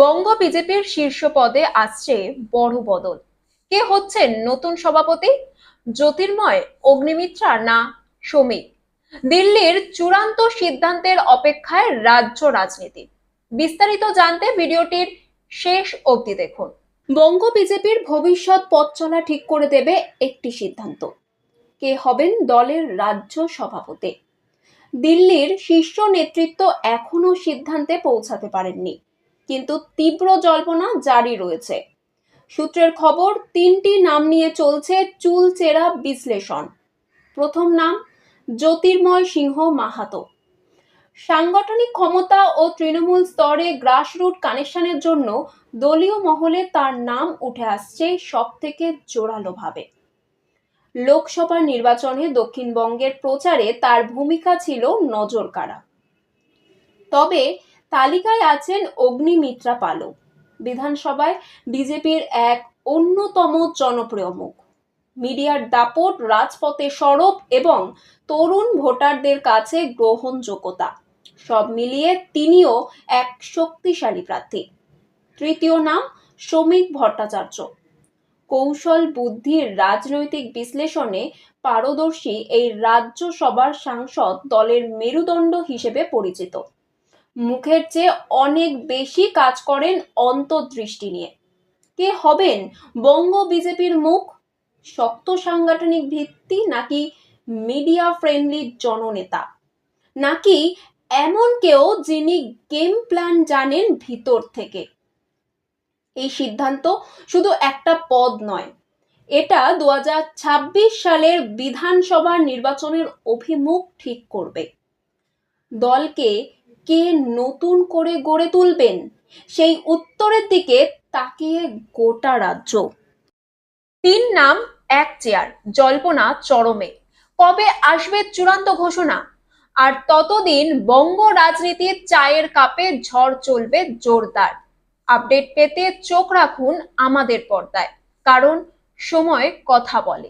বঙ্গ বিজেপির শীর্ষ পদে আসছে বড় বদল। কে হচ্ছেন নতুন সভাপতি? জ্যোতির্ময়, অগ্নিমিত্রা না শ্রমিক দিল্লির চূড়ান্ত সিদ্ধান্তের অপেক্ষায় রাজ্য রাজনীতি। বিস্তারিত জানতে ভিডিওটির শেষ অবধি দেখুন। বঙ্গ বিজেপির ভবিষ্যৎ পথ চলা ঠিক করে দেবে একটি সিদ্ধান্ত। কে হবেন দলের রাজ্য সভাপতি? দিল্লির শীর্ষ নেতৃত্ব এখনও সিদ্ধান্তে পৌঁছাতে পারেননি। কিন্তু তীব্র জল্পনা জারি রয়েছে। সূত্রের খবর, তিনটি নাম নিয়ে চলছে চুলচেরা বিশ্লেষণ। প্রথম নাম, জ্যোতির্ময় সিংহ মাহাতো। সাংগঠনিক ক্ষমতা ও তৃণমূল স্তরে গ্রাসরুট কানেকশনের জন্য দলীয় মহলে তার নাম উঠে আসছে সব থেকে জোরালোভাবে। লোকসভা নির্বাচনে দক্ষিণবঙ্গের প্রচারে তার ভূমিকা ছিল নজর কাড়া তবে তালিকায় আছেন অগ্নিমিত্রা পালক। বিধানসভায় বিজেপির এক অন্যতম জনপ্রিয় মুখ। মিডিয়ার দাপট, রাজপথে সরব এবং তরুণ ভোটারদের কাছে গ্রহণযোগ্যতা, সব মিলিয়ে তিনিও এক শক্তিশালী প্রার্থী। তৃতীয় নাম শ্রমিক ভট্টাচার্য। কৌশল বুদ্ধির রাজনৈতিক বিশ্লেষণে পারদর্শী এই রাজ্যসভার সাংসদ দলের মেরুদণ্ড হিসেবে পরিচিত। মুখের চেয়ে অনেক বেশি কাজ করেন অন্তর্দৃষ্টি নিয়ে। কে হবেন? বঙ্গ বিজেপির মুখ? শক্ত সাংগঠনিক ভিত্তি নাকি মিডিয়া ফ্রেন্ডলি জননেতা? নাকি এমন কেউ যিনি গেম প্ল্যান জানেন ভিতর থেকে? এই সিদ্ধান্ত শুধু একটা পদ নয়, এটা দু হাজার ছাব্বিশ সালের বিধানসভা নির্বাচনের অভিমুখ ঠিক করবে। দলকে কে নতুন করে গড়ে তুলবেন? সেই উত্তরের দিকে তাকিয়ে গোটা রাজ্য। তিন নাম, এক চেয়ার, জল্পনা চরমে। কবে আসবে চূড়ান্ত ঘোষণা? আর ততদিন বঙ্গ রাজনীতির চায়ের কাপে ঝড় চলবে জোরদার। আপডেট পেতে চোখ রাখুন আমাদের পর্দায়, কারণ সময় কথা বলে।